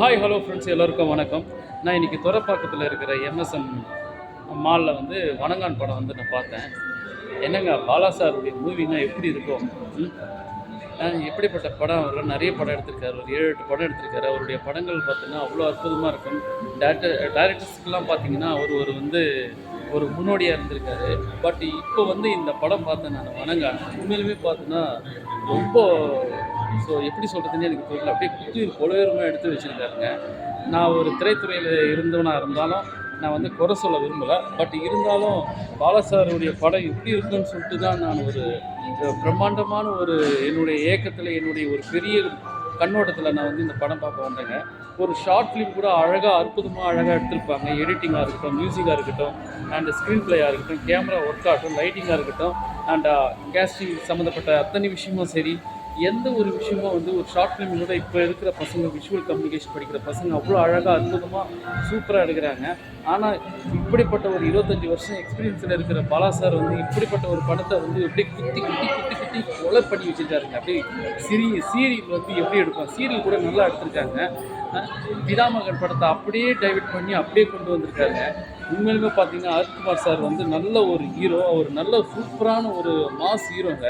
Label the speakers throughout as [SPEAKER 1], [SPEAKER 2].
[SPEAKER 1] Hi hello friends எல்லோருக்கும் வணக்கம். நான் இன்றைக்கி துறப்பாக்கத்தில் இருக்கிற எம்எஸ்எம் மாலில் வந்து வணங்கான் படம் வந்து நான் பார்த்தேன். என்னங்க பாலா சாருடைய மூவினா எப்படி இருக்கும் எப்படிப்பட்ட படம்? அவர் நிறைய படம் எடுத்திருக்காரு. ஒரு ஏழு எட்டு படம் எடுத்திருக்காரு. அவருடைய படங்கள் பார்த்தீங்கன்னா அவ்வளோ அற்புதமாக இருக்கும். டேரக்டர் டேரக்டர்ஸ்க்கெலாம் பார்த்தீங்கன்னா அவர் ஒரு வந்து ஒரு முன்னோடியாக இருந்திருக்காரு. பட் இப்போ வந்து இந்த படம் பார்த்தேன் நான் வணங்கான். உண்மையிலுமே பார்த்தீங்கன்னா ரொம்ப ஸோ எப்படி சொல்கிறதுன்னு எனக்கு தெரியல அப்படியே குத்து கொலையரமாக எடுத்து வச்சுருக்காருங்க நான் ஒரு திரைத்துறையில் இருந்தவனாக இருந்தாலும் நான் வந்து குறை சொல்ல விரும்பலை. பட் இருந்தாலும் பாலசாருடைய படம் எப்படி இருக்குன்னு சொல்லிட்டு தான் நான் ஒரு பிரம்மாண்டமான ஒரு என்னுடைய இயக்கத்தில் என்னுடைய ஒரு பெரிய கண்ணோட்டத்தில் நான் வந்து இந்த படம் பார்க்க வந்தேங்க. ஒரு ஷார்ட் ஃபிலிம் கூட அழகாக அற்புதமாக அழகாக எடுத்திருப்பாங்க. எடிட்டிங்காக இருக்கட்டும் மியூசிக்காக இருக்கட்டும் அண்ட் ஸ்க்ரீன் பிளேயாக இருக்கட்டும் கேமரா ஒர்க் ஆகட்டும் லைட்டிங்காக இருக்கட்டும் அண்ட் கேஸ்டிங் சம்மந்தப்பட்ட அத்தனை விஷயமும் சரி. எந்த ஒரு விஷயமும் வந்து ஒரு ஷார்ட் ஃபிலிம் கூட இப்போ இருக்கிற பசங்க விஷுவல் கம்யூனிகேஷன் படிக்கிற பசங்க அவ்வளோ அழகாக அற்புதமாக சூப்பராக எடுக்கிறாங்க. ஆனால் இப்படிப்பட்ட ஒரு இருபத்தஞ்சி வருஷம் எக்ஸ்பீரியன்ஸில் இருக்கிற பாலா சார் வந்து இப்படிப்பட்ட ஒரு படத்தை வந்து அப்படியே குத்தி குத்தி குத்தி குத்தி கொலை பண்ணி வச்சுருக்காருங்க. அப்படியே சிறி சீரியல் வந்து எப்படி எடுப்பாங்க? சீரியல் கூட நல்லா எடுத்திருக்காங்க. அஹ் பிதாமகன் படத்தை அப்படியே டைவெர்ட் பண்ணி அப்படியே கொண்டு வந்திருக்காங்க. உண்மையிலுமே பார்த்தீங்கன்னா அருண்குமார் சார் வந்து நல்ல ஒரு ஹீரோ அவர் நல்ல சூப்பரான ஒரு மாஸ் ஹீரோங்க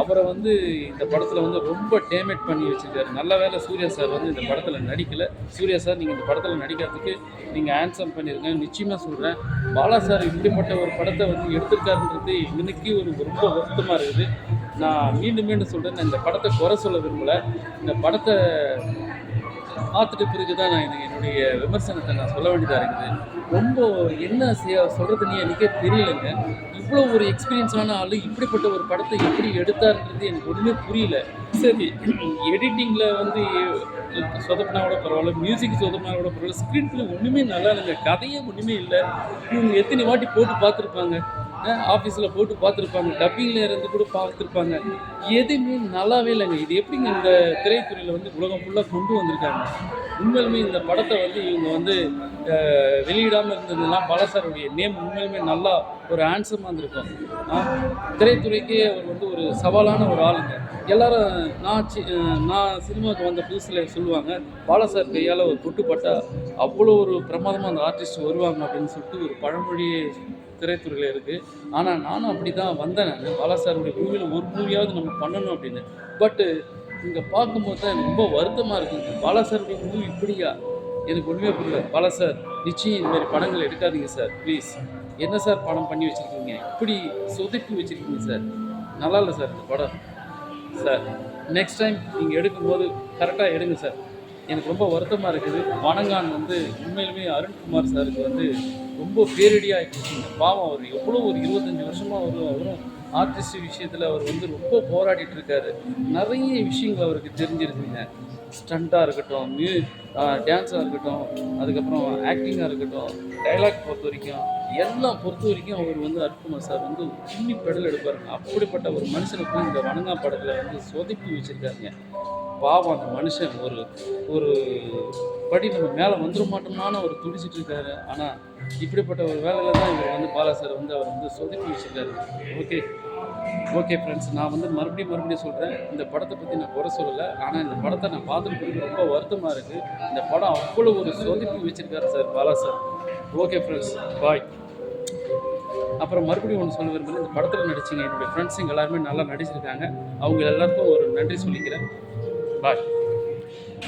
[SPEAKER 1] அவரை வந்து இந்த படத்தில் வந்து ரொம்ப டேமேட் பண்ணி வச்சுருக்காரு. நல்ல வேளை சூர்யா சார் வந்து இந்த படத்தில் நடிக்கல. சூர்யா சார் நீங்கள் இந்த படத்தில் நடிக்கிறதுக்கு நீங்கள் ஆன்சர் பண்ணியிருங்க நிச்சயமாக சொல்கிறேன் பாலா சார் இப்படிப்பட்ட ஒரு படத்தை வந்து எடுத்திருக்காருன்றது இன்னைக்கு ஒரு ரொம்ப வருத்தமாக இருக்குது. நான் மீண்டும் மீண்டும் சொல்கிறேன் நான் இந்த படத்தை குறை சொல்ல விரும்பலை. இந்த படத்தை பார்த்துட்டு பிறகு தான் நான் என்னுடைய விமர்சனத்தை நான் சொல்ல வேண்டியதாக இருக்குது. ரொம்ப என்ன செய்ய சொல்கிறதுனே எனக்கே தெரியலைங்க. இவ்வளோ ஒரு எக்ஸ்பீரியன்ஸான ஆள் இப்படிப்பட்ட ஒரு படத்தை எப்படி எடுத்தாருன்றது எனக்கு ஒன்றுமே புரியல. சரி எடிட்டிங்கில் வந்து சொதப்பினா கூட பரவாயில்ல மியூசிக் சொதப்பினா கூட பரவாயில்ல ஸ்க்ரீன் பிளே ஒன்றுமே நல்லா இல்லைங்க கதையே ஒன்றுமே இல்லை. இவங்க எத்தனை வாட்டி போட்டு பார்த்துருப்பாங்க. ஆஃபீஸில் போட்டு பார்த்துருப்பாங்க. டப்பிங்கில் இருந்து கூட பார்த்துருப்பாங்க. எதுவுமே நல்லாவே இல்லைங்க. இது எப்படிங்க இந்த திரைத்துறையில் வந்து உலகம் ஃபுல்லாக கொண்டு வந்திருக்காங்க? உண்மையிலுமே இந்த படத்தை வந்து இவங்க வந்து வெளியிடாமல் இருந்ததுன்னா பாலசாருடைய நேம் உண்மையிலுமே நல்லா ஒரு ஆன்சமாக இருந்திருக்கும். திரைத்துறைக்கே அவர் வந்து ஒரு சவாலான ஒரு ஆளுங்க. எல்லாரும் நான் சி நான் சினிமாவுக்கு வந்த புதுசில் சொல்லுவாங்க பாலசார் கையால் ஒரு தொட்டுப்பட்டால் அவ்வளோ ஒரு பிரமாதமாக அந்த ஆர்டிஸ்ட் வருவாங்க அப்படின்னு சொல்லிட்டு ஒரு பழமொழியே திரைத்துறையில் இருக்குது ஆனால் நானும் அப்படி தான் வந்தேன். நான் பாலாசாருடைய மூவியில் ஒரு மூவியாவது நம்ம பண்ணணும் அப்படின்னு. பட்டு இங்கே பார்க்கும்போது தான் எனக்கு ரொம்ப வருத்தமாக இருக்குங்க பாலாசாருடைய மூவி இப்படியா? எனக்கு ஒன்றுமே புரியல. பாலா சார் நிச்சயம் இந்த மாதிரி படங்கள் எடுக்காதீங்க சார். ப்ளீஸ் என்ன சார் படம் பண்ணி வச்சுருக்கீங்க? இப்படி சொதுக்கி வச்சுருக்கீங்க சார். நல்லா இல்லை சார் இந்த படம். சார் நெக்ஸ்ட் டைம் நீங்கள் எடுக்கும்போது கரெக்டாக எடுங்க சார். எனக்கு ரொம்ப வருத்தமாக இருக்குது. வணங்கான் வந்து உண்மையிலுமே அருண்குமார் சாருக்கு வந்து ரொம்ப பேரடியாக ஆகிடுச்சுங்க பாவம் அவர் எவ்வளோ ஒரு இருபத்தஞ்சி வருஷமாக அவர் அவரும் ஆர்டிஸ்ட் விஷயத்தில் அவர் வந்து ரொம்ப போராடிட்டு இருக்காரு நிறைய விஷயங்கள் அவருக்கு தெரிஞ்சிருக்குங்க ஸ்டண்ட்டாக இருக்கட்டும் மியூ டான்ஸாக இருக்கட்டும் அதுக்கப்புறம் ஆக்டிங்காக இருக்கட்டும் டைலாக் பொறுத்த வரைக்கும் எல்லாம் பொறுத்த வரைக்கும் அவர் வந்து அருண்குமார் சார் வந்து சின்னி பெடல் எடுப்பாருங்க அப்படிப்பட்ட ஒரு மனுஷனை போய் இந்த வணங்கா படத்தில் வந்து சொதப்பி வச்சுருக்காருங்க. பாவம் அந்த மனுஷன் ஒரு ஒரு படி நம்ம மேலே வந்துட மாட்டோம்னான்னு அவர் துடிச்சிட்டு இருக்காரு. ஆனால் இப்படிப்பட்ட ஒரு வேலையில் தான் இவர் வந்து பாலா சார் வந்து அவர் வந்து சொதுக்கி வச்சிருக்காரு. ஓகே ஓகே ஃப்ரெண்ட்ஸ் நான் வந்து மறுபடியும் மறுபடியும் சொல்கிறேன் இந்த படத்தை பற்றி நான் குறை சொல்லலை. ஆனால் இந்த படத்தை நான் பார்த்துட்டு ரொம்ப வருத்தமாக இருக்குது இந்த படம் அவ்வளோ ஒரு சொதுக்கி வச்சிருக்காரு sir Bala sir. Okay friends bye அப்புறம் மறுபடியும் ஒன்று சொல்ல விரும்புகிறேன் இந்த படத்தில் நடிச்சிங்க என்னுடைய ஃப்ரெண்ட்ஸுங்க எல்லாருமே நல்லா நடிச்சிருக்காங்க. அவங்க எல்லாருக்கும் ஒரு நன்றி சொல்லிக்கிறேன். பாய்